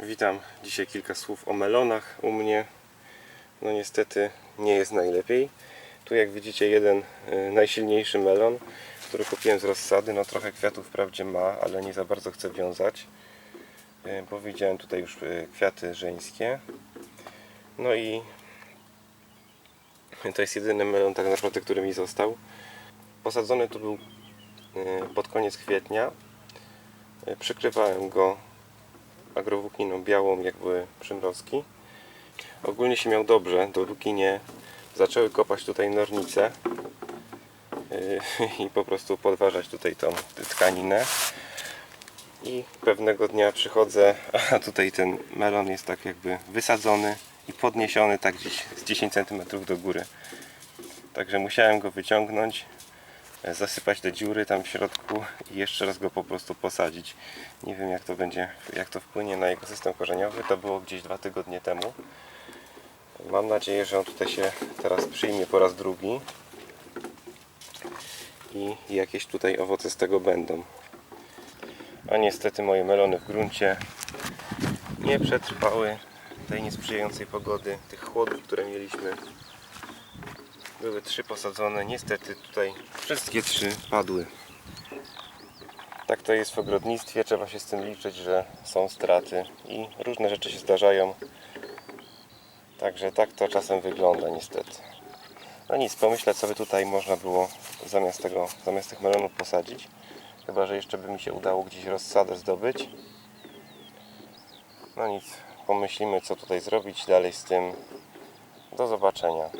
Witam. Dzisiaj kilka słów o melonach u mnie. No niestety nie jest najlepiej. Tu jak widzicie jeden y, najsilniejszy melon, który kupiłem z rozsady. No trochę kwiatów wprawdzie ma, ale nie za bardzo chce wiązać. Y, Bo widziałem tutaj już y, kwiaty żeńskie. No i to jest jedyny melon tak naprawdę, który mi został. Posadzony tu był pod koniec kwietnia. Przykrywałem go agrowłókniną białą, jak były przymrozki. Ogólnie się miał dobrze, dopóki nie zaczęły kopać tutaj nornice yy, i po prostu podważać tutaj tą tkaninę. I pewnego dnia przychodzę, a tutaj ten melon jest tak jakby wysadzony i podniesiony tak gdzieś z 10 cm do góry. Także musiałem go wyciągnąć, zasypać te dziury tam w środku i jeszcze raz go po prostu posadzić. Nie wiem jak to będzie, jak to wpłynie na jego system korzeniowy. To było gdzieś dwa tygodnie temu. Mam nadzieję, że on tutaj się teraz przyjmie po raz drugi i jakieś tutaj owoce z tego będą. A niestety moje melony w gruncie nie przetrwały tej niesprzyjającej pogody, tych chłodów, które mieliśmy. Były trzy posadzone, niestety tutaj wszystkie trzy padły. Tak to jest w ogrodnictwie, trzeba się z tym liczyć, że są straty i różne rzeczy się zdarzają. Także tak to czasem wygląda niestety. No nic, pomyślę co by tutaj można było zamiast tego, zamiast tych melonów posadzić. Chyba, że jeszcze by mi się udało gdzieś rozsadę zdobyć. No nic, pomyślimy co tutaj zrobić dalej z tym. Do zobaczenia.